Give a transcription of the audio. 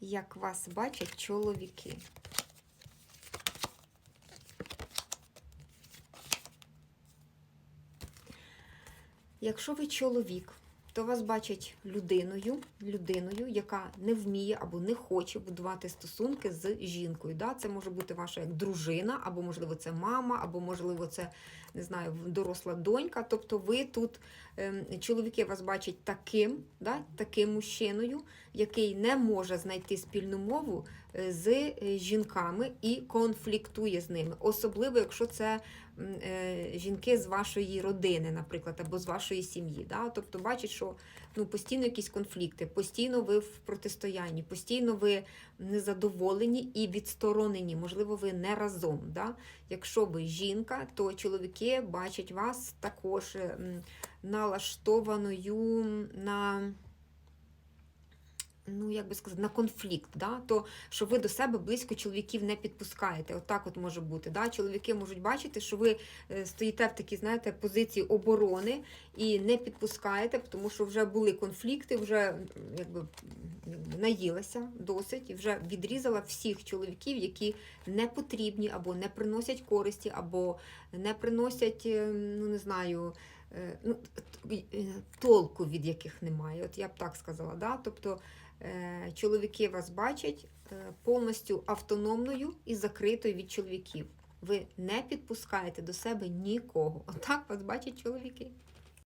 як вас бачать чоловіки. Якщо ви чоловік, то вас бачать людиною, людиною, яка не вміє або не хоче будувати стосунки з жінкою. Да? Це може бути ваша як дружина, або, можливо, це мама, або, можливо, це не знаю, доросла донька. Тобто ви тут, ем, чоловіки вас бачать таким, да? таким мужчиною, який не може знайти спільну мову е, з е, жінками і конфліктує з ними. Особливо, якщо це е, жінки з вашої родини, наприклад, або з вашої сім'ї. Да? Тобто бачить, що ну, постійно якісь конфлікти, постійно ви в протистоянні, постійно ви незадоволені і відсторонені, можливо, ви не разом. Да? Якщо ви жінка, то чоловіки бачать вас також налаштованою на. Ну, як би сказати, на конфлікт, да? то що ви до себе близько чоловіків не підпускаєте. Отак от, може бути. Да? Чоловіки можуть бачити, що ви е, стоїте в такій, знаєте, позиції оборони і не підпускаєте, тому що вже були конфлікти, вже якби наїлася досить вже відрізала всіх чоловіків, які не потрібні, або не приносять користі, або не приносять, е, ну не знаю. е, Ну, е, толку від яких немає, от я б так сказала. Да? Тобто чоловіки вас бачать повністю автономною і закритою від чоловіків. Ви не підпускаєте до себе нікого. Отак вас бачать чоловіки.